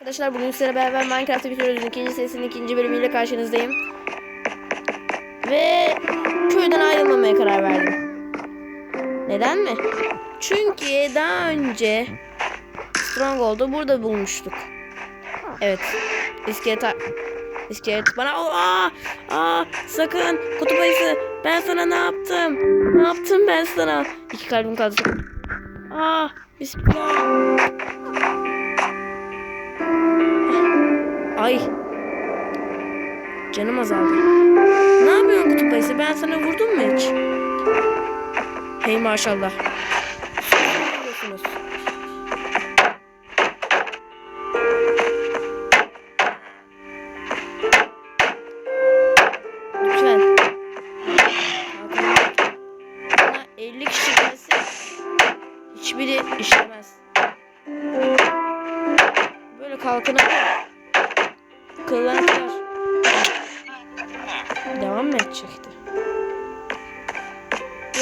Arkadaşlar bugün sizlerle beraber Minecraft'ta bitiriyoruz. ikinci serisinin ikinci bölümüyle karşınızdayım. Ve köyden ayrılmamaya karar verdim. Neden mi? Çünkü daha önce Stronghold'u burada bulmuştuk. Evet. İskelet İskelet bana aa, aa sakın kutup ayısı ben sana ne yaptım? Ne yaptım ben sana? İki kalbim kaldı. Aa bismillah. Ay. Canım azaldı. Ne yapıyorsun kutup ayısı? Ben sana vurdum mu hiç? Hey maşallah. Lütfen. Bana 50 kişi gelse hiçbiri işlemez. Böyle kalkına kıllanır. Devam mı edecekti?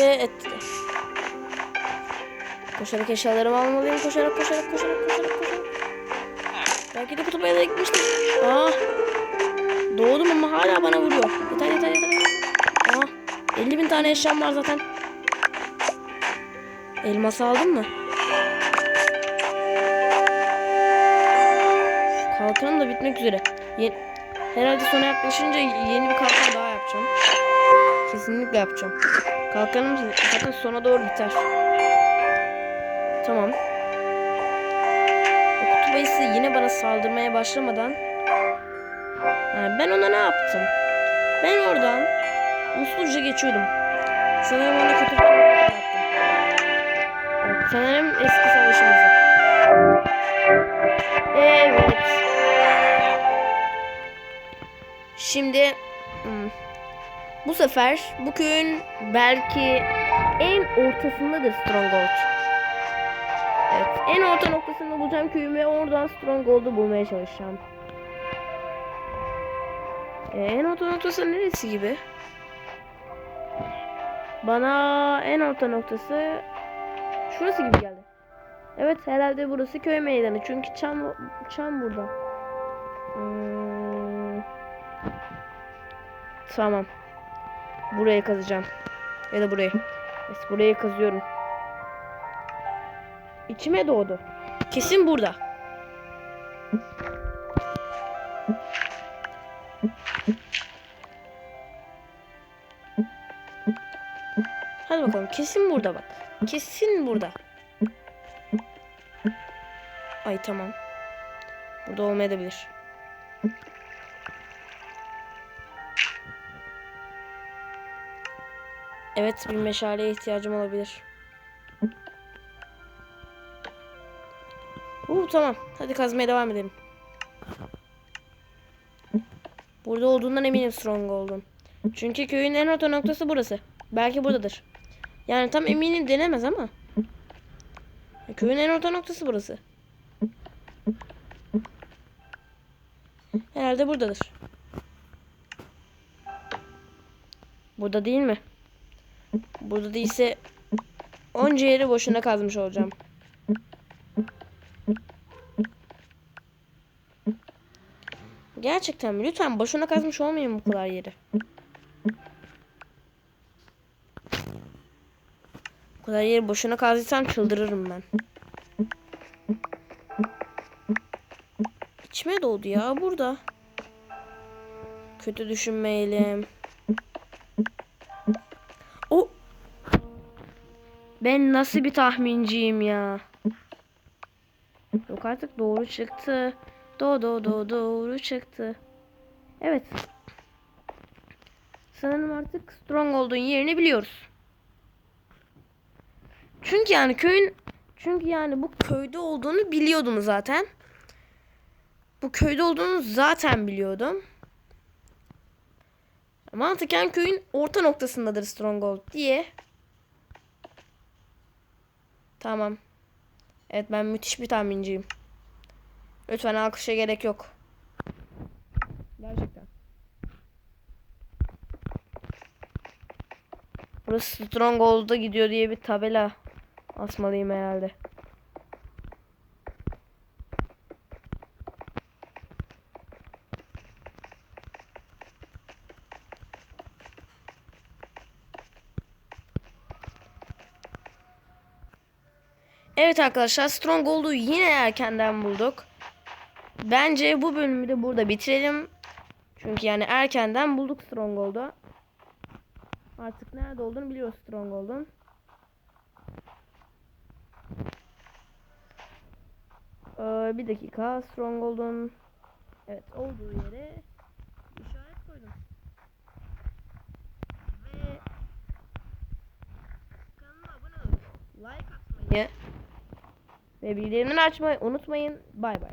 Ve etti. Koşarak eşyalarımı almalıyım. Koşarak koşarak koşarak koşarak koşarak. Belki de kutup ayına gitmiştim. Aa. Doğdum ama hala bana vuruyor. Yeter yeter yeter. Aa. 50 bin tane eşyam var zaten. Elmas aldın mı? Kalkanım da bitmek üzere. Ye- Herhalde sona yaklaşınca yeni bir kalkan daha yapacağım. Kesinlikle yapacağım. Kalkanım zaten sona doğru biter. Tamam. O kutup ayısı yine bana saldırmaya başlamadan yani ben ona ne yaptım? Ben oradan usluca geçiyordum. Sanırım ona kötü bir yaptım. Sanırım eski savaşımızı. Bu sefer bu köyün belki en ortasındadır Stronghold. Evet, en orta noktasında bulacağım köyümü ve oradan Stronghold'u bulmaya çalışacağım. Ee, en orta noktası neresi gibi? Bana en orta noktası şurası gibi geldi. Evet herhalde burası köy meydanı çünkü çam çam burada. Hmm. Tamam. Buraya kazacağım. Ya da buraya. Evet, buraya kazıyorum. İçime doğdu. Kesin burada. Hadi bakalım. Kesin burada bak. Kesin burada. Ay tamam. Burada olmayabilir. Evet bir meşaleye ihtiyacım olabilir. Uh tamam. Hadi kazmaya devam edelim. Burada olduğundan eminim Stronghold'un. Çünkü köyün en orta noktası burası. Belki buradadır. Yani tam eminim denemez ama. Köyün en orta noktası burası. Herhalde buradadır. Burada değil mi? Burada değilse onca yeri boşuna kazmış olacağım. Gerçekten? Lütfen boşuna kazmış olmayayım bu kadar yeri. Bu kadar yeri boşuna kazdıysam çıldırırım ben. İçime doğdu ya burada. Kötü düşünmeyelim. Ben nasıl bir tahminciyim ya. Yok artık doğru çıktı. Do do do doğru çıktı. Evet. Sanırım artık Stronghold'un yerini biliyoruz. Çünkü yani köyün çünkü yani bu köyde olduğunu biliyordum zaten. Bu köyde olduğunu zaten biliyordum. Mantıken köyün orta noktasındadır Stronghold diye. Tamam. Evet ben müthiş bir tahminciyim. Lütfen alkışa gerek yok. Gerçekten. Burası Stronghold'a gidiyor diye bir tabela asmalıyım herhalde. Evet arkadaşlar Stronghold'u yine erkenden bulduk. Bence bu bölümü de burada bitirelim. Çünkü yani erkenden bulduk Stronghold'u. Artık nerede olduğunu biliyoruz Stronghold'un. Ee, bir dakika Stronghold'un evet olduğu yere işaret koydum. Ve kanala abone olup like atmayı ve bildirimleri açmayı unutmayın. Bay bay.